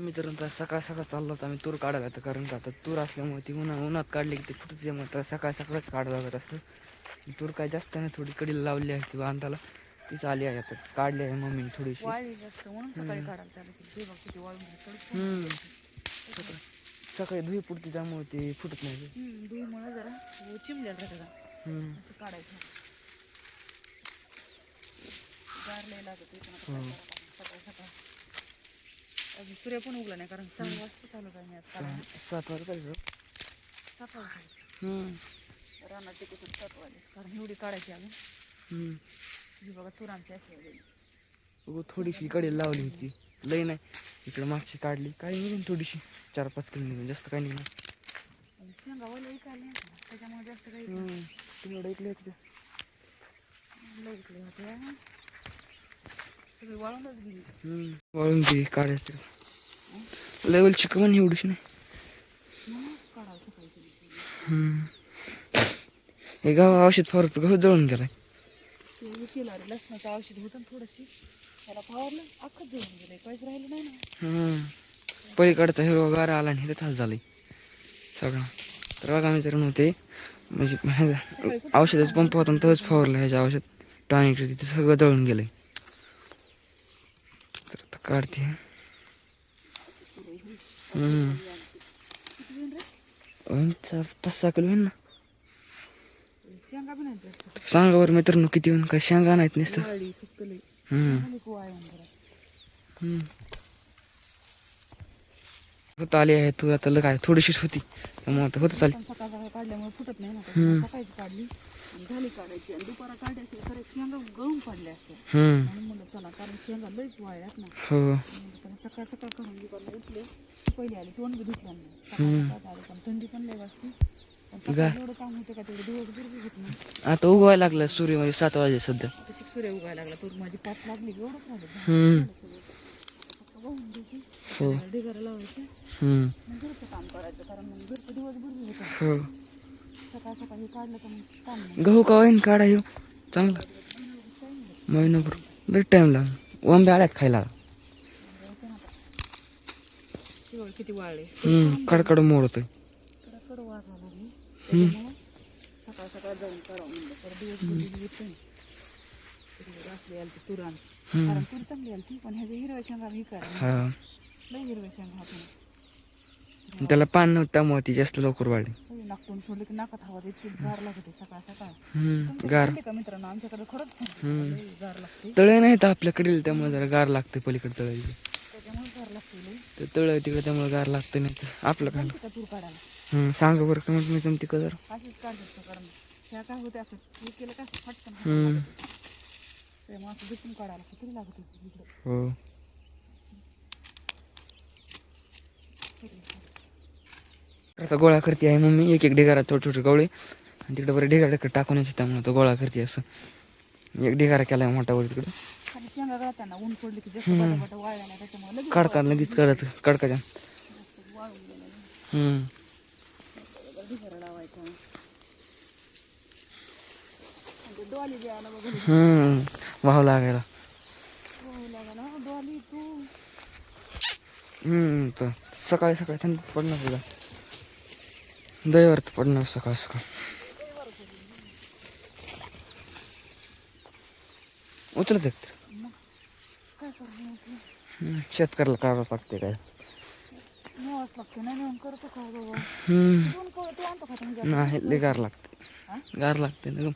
मित्रांनो तर सकाळ सकाळ चाललो होतो आम्ही तूर काढायला तर कारण का आता तूर असल्यामुळे ती उन्हा उन्हात काढली की ती फुटते त्यामुळे तर सकाळ सकाळच काढावं लागत असतं. तूर काय जास्त नाही थोडी कडीला लावली आहे ती बांधाला तीच आली आहे आता काढली आहे मम्मीने थोडीशी. सकाळी धुई पुडती त्यामुळे ते फुटत नाही. धुईमुळं जरा काढायचं. लागत? सकाळ सकाळ. अजून सूर्य पण उगला नाही कारण सहा वाजता चालू मी आता. सात वाजता. सात वाजता हम्म. रानात ते कुठं सात वाजले कारण एवढी काढायची अजून. ही बघा तुरांची अशी आहे. उगं थोडीशी कडेला लावली होती लई नाही इकडे मागची काढली काय निघून थोडीशी चार पाच किलो निघून जास्त काय निघणार शेंगा नाही का? त्याच्यामुळे जास्त काही तुम्ही होतं लय इकडे होते वाळूनच गेली. वाळून ती काढायचं लेवल चिकन एवढीशी नाही. हे गाव औषध फवारचं गहू जळून गेलाय. ते केलं अरे लसणाचं औषध होतं ना थोडंशी. त्याला फवारलं अख्खंच जळून गेलं काहीच राहिलं नाही ना. हम्म. पलीकडचा हिरवा गारा आला आणि हे थास झालंय. सगळं. तर बघा मी जर नव्हते म्हणजे औषधाचा पंप होता तोच फवारलं ह्याच्या औषध. टॉनिक तिथे सगळं जळून गेलंय. काढते. हम्म. होईन ना. सांगा बरं मित्रांनो किती होईन काय? शेंगा नाहीत नसतं. होत आली आहे तू आता लय काय थोडीशीच होती. मग आता होत चालेल काढल्यामुळे फुटत नाही ना. सकाळची काढली झाली काढायची आणि दुपारा असेल खरं शेंगा गळून पडल्या हम्म. म्हणून म्हणलं चला कारण शेंगा लईच वाळल्यात ना. हो. सकाळ सकाळ काढून दुपारला उठले. पहिले आले तोंड बी धुतलं नाही सकाळ सकाळ आले पण थंडी पण लई वाजते. एवढं आता उगवायला लागलं सूर्य म्हणजे सात वाजे सध्या. सूर्य उगायला लागला. तर माझी पाठ लागली द्यायची हो. लावायचं. घरचं काम करायचं कारण मग घरचं दिवसभर बी होतं हो. सकाळ सकाळी काढलं तर मग काम नाही गहू का होईन काढा येऊ. चांगला. महिनाभर. लई टाइम लाग वंबे आल्यात खायला. किती किती वाळले हम्म कडकड कडं लागली त्याच्यामुळं सकाळ सकाळ जाऊन करावं म्हणलं तर दिवसभर बी येत नाही कधी असली आली ती तुरान कारण तूर चांगली आली ती पण ह्याच्या हिरव्या शेंगा ही. करा हा लई हिरव्या शेंगा आपण त्याला पान नव्हतं त्यामुळे ती जास्त लवकर वाढली. नागपून सोडलं की नाकात हवा देत गार लागते सकाळ सकाळ. गार. का मित्रांनो? आमच्याकडे खरंच गार लागते. तळे नाही तर आपल्याकडे त्यामुळे जरा गार लागते पलीकडे तळायची त्याच्यामुळे गार लागते तर तळ तिकडे त्यामुळे गार लागते नाही तर आपलं काय? तूर काढायला. हम्म सांगा बरं कमीत कमी जमते का जरा? अशीच कारण ह्या काय होते असं हे केलं का असं फटकन. हम्म. त्यामुळे असं दुखून काढायला किती लागत हो. आता गोळा करते आहे मम्मी. एक एक ढिगारा छोटे छोटे गवळे आणि तिकडे बरं ढिगारा तिकडे टाकून यायचे त्यामुळे तो गोळा करते असं. एक ढिगारा केला आहे मोठा वर तिकडं कडका लगेच कडत कडकाच्या. हम्म. वाहू लागायला. हम्म तर सकाळी सकाळी थंड पडणार तुला. दहीवर पडणार सकाळ सकाळ उचलत आहेत. शेतकऱ्याला करावं लागते काय? नाही नेऊन लय गार लागते. गार लागते ना